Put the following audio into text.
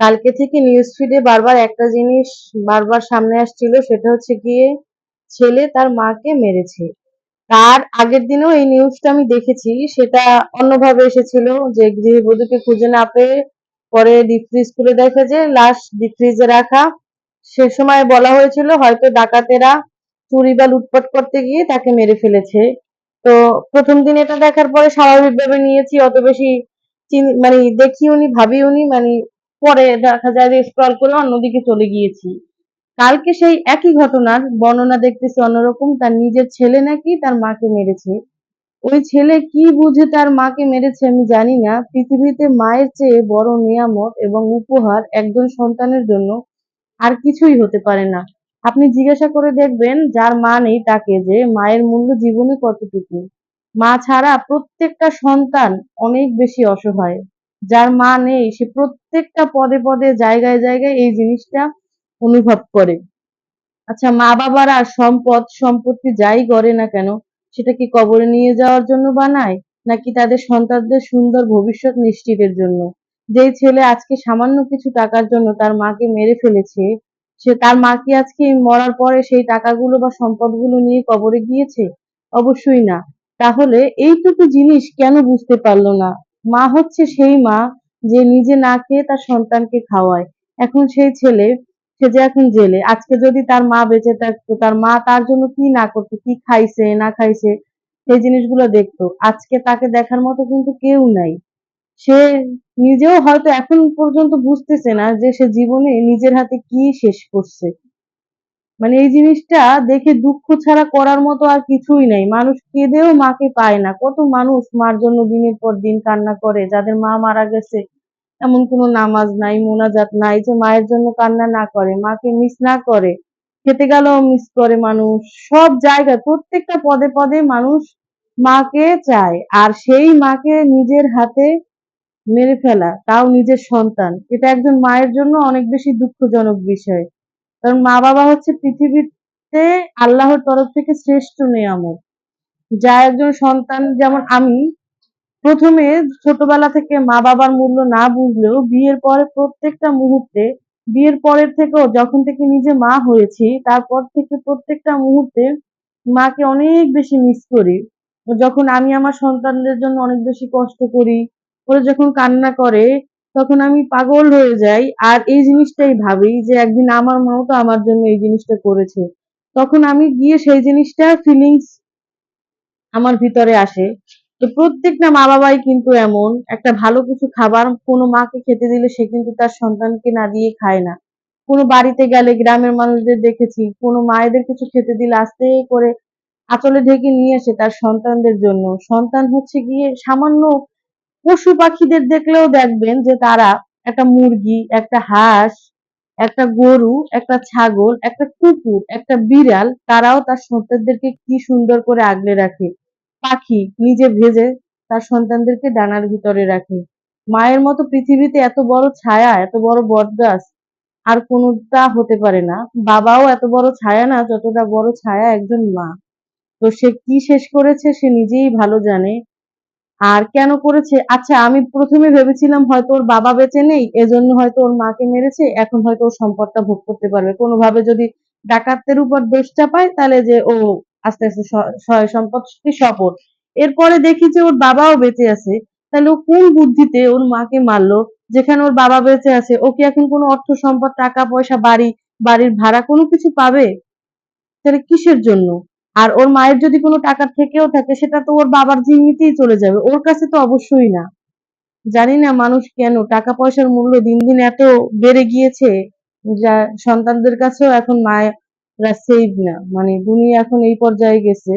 কালকে থেকে নিউজ ফিডে বারবার একটা জিনিস বারবার সামনে আসছিল, সেটা হচ্ছে গিয়ে ছেলে তার মাকে মেরেছে। তার আগের দিনও এই নিউজটা আমি দেখেছি, সেটা অন্যভাবে এসেছিল যে গৃহবধূকে খুঁজে না পেয়ে পরে ডিপ ফ্রিজ খুলে দেখে যে, লাশ ডিপ ফ্রিজে রাখা। সে সময় বলা হয়েছিল হয়তো ডাকাতেরা চুরি বা লুটপাট করতে গিয়ে তাকে মেরে ফেলেছে। তো প্রথম দিন এটা দেখার পরে স্বাভাবিকভাবে নিয়েছি, অত বেশি মানে দেখিওনি, ভাবিওনি মানে পরে দেখা যায় যে স্ক্রল করে অন্যদিকে চলে গিয়েছি। কালকে সেই একই ঘটনার বর্ণনা দেখতেছি অন্যরকম, তার নিজের ছেলে নাকি তার মাকে মেরেছে। ওই ছেলে কি বুঝে তার মাকে মেরেছে আমি জানি না। পৃথিবীতে মায়ের চেয়ে বড় নিয়ামত এবং উপহার একজন সন্তানের জন্য আর কিছুই হতে পারে না। আপনি জিজ্ঞাসা করে দেখবেন, যার মা নেই তাকে যে মায়ের মূল্য জীবনে কতটুকু। মা ছাড়া প্রত্যেকটা সন্তান অনেক বেশি অসহায়। যার মা নেই, সে প্রত্যেকটা পদে পদে, জায়গায় জায়গায় এই জিনিসটা অনুভব করে। আচ্ছা মা বাবারা সম্পদ, সম্পত্তি যাই করে না কেন, সেটা কি কবরে নিয়ে যাওয়ার জন্য বানায়, নাকি তাদের সন্তানদের সুন্দর ভবিষ্যৎ নিশ্চিতের জন্য? যেই ছেলে আজকে সামান্য কিছু টাকার জন্য তার মাকে মেরে ফেলেছে, সে তার মা কি আজকে মরার পরে সেই টাকাগুলো বা সম্পদগুলো নিয়ে কবরে গিয়েছে? অবশ্যই না। তাহলে এইটুকু জিনিস কেন বুঝতে পারল না? মা হচ্ছে সেই মা যে নিজে না খেয়ে তার সন্তানকে খাওয়ায়। এখন সেই ছেলে, সে যে এখন জেলে। আজকে যদি তার মা বেঁচে থাকতো, তার মা তার জন্য কি না করতো, কি খাইছে, না খাইছে, সেই জিনিসগুলো দেখতো। আজকে তাকে দেখার মতো কিন্তু কেউ নাই। সে নিজেও হয়তো এখন পর্যন্ত বুঝতেছে না যে সে জীবনে নিজের হাতে কি শেষ করছে। মানে এই জিনিসটা দেখে দুঃখ ছাড়া করার মতো আর কিছুই নাই। মানুষ কেঁদেও মাকে পায় না। কত মানুষ মার জন্য দিনের পর দিন কান্না করে। যাদের মা মারা গেছে, এমন কোনো নামাজ নাই, মোনাজাত নাই যে মায়ের জন্য কান্না না করে, মাকে মিস না করে। খেতে গেলেও মিস করে মানুষ। সব জায়গায়, প্রত্যেকটা পদে পদে মানুষ মাকে চায়। আর সেই মাকে নিজের হাতে মেরে ফেলা, তাও নিজের সন্তান। এটা একজন মায়ের জন্য অনেক বেশি দুঃখজনক বিষয়। কারণ মা বাবা হচ্ছে পৃথিবীতে আল্লাহর তরফ থেকে শ্রেষ্ঠ নিয়ামত। যা একজন সন্তান, যেমন আমি, প্রথমে ছোটবেলা থেকে মা বাবার মূল্য না বুঝলেও বিয়ের পরে প্রত্যেকটা মুহূর্তে, বিয়ের পরের থেকেও যখন থেকে নিজে মা হয়েছি, তারপর থেকে প্রত্যেকটা মুহূর্তে মাকে অনেক বেশি মিস করি। যখন আমি আমার সন্তানদের জন্য অনেক বেশি কষ্ট করি, ওরা যখন কান্না করে তখন আমি পাগল হয়ে যাই। আর এই জিনিসটাই ভাবি যে একদিন আমার মাও তো আমার জন্য এই জিনিসটা করেছে। তখন আমি গিয়ে সেই জিনিসটা ফিলিংস আমার ভিতরে আসে। তো প্রত্যেকটা মা বাবাই কিন্তু এমন, একটা ভালো কিছু খাবার কোনো মাকে খেতে দিলে সে কিন্তু তার সন্তানকে না দিয়ে খায় না। কোনো বাড়িতে গেলে গ্রামের মানুষদের দেখেছি, কোনো মায়েদের কিছু খেতে দিলে আস্তে করে আঁচলে ঢেকে নিয়ে আসে তার সন্তানদের জন্য। সন্তান হচ্ছে গিয়ে সামান্য পশু পাখিদের দেখলেও দেখবেন যে তারা একটা মুরগি, একটা হাঁস, একটা গরু, একটা ছাগল, একটা কুকুর, একটা বিড়াল, তারাও তার সন্তানদেরকে কি সুন্দর করে আগলে রাখে। পাখি নিজে ভেজে তার সন্তানদেরকে ডানার ভিতরে রাখে। মায়ের মতো পৃথিবীতে এত বড় ছায়া, এত বড় বটগাছ আর কোনোটা হতে পারে না। বাবাও এত বড় ছায়া না, যতটা বড় ছায়া একজন মা। তো সে কি শেষ করেছে সে নিজেই ভালো জানে। আর কেন করেছে? আচ্ছা আমি প্রথমে ভেবেছিলাম হয়তো ওর বাবা বেঁচে নেই, এজন্য হয়তো ওর মাকে মেরেছে, এখন হয়তো ওর সম্পদটা ভোগ করতে পারবে। কোনোভাবে যদি ডাকাতের উপর দোষটা পায়, তাহলে যে ও আস্তে আস্তে সম্পত্তি শপথ এরপরে দেখি যে ওর বাবাও বেঁচে আছে। তাহলে ও কোন বুদ্ধিতে ওর মাকে মারলো? যেখানে ওর বাবা বেঁচে আছে, ও কি এখন কোনো অর্থ সম্পদ, টাকা, পয়সা, বাড়ি, বাড়ির ভাড়া কোনো কিছু পাবে? তাহলে কিসের জন্য? আর ওর মায়ের যদি কোনো টাকা থেকেও থাকে, সেটা তো ওর বাবার জিম্মিতেই চলে যাবে। ওর কাছে তো অবশ্যই না। জানি না মানুষ কেন টাকা পয়সার মূল্য দিন দিন এত বেড়ে গিয়েছে যা সন্তানদের কাছেও এখন মায়েরা সেভ না। মানে দুনিয়া এখন এই পর্যায়ে গেছে।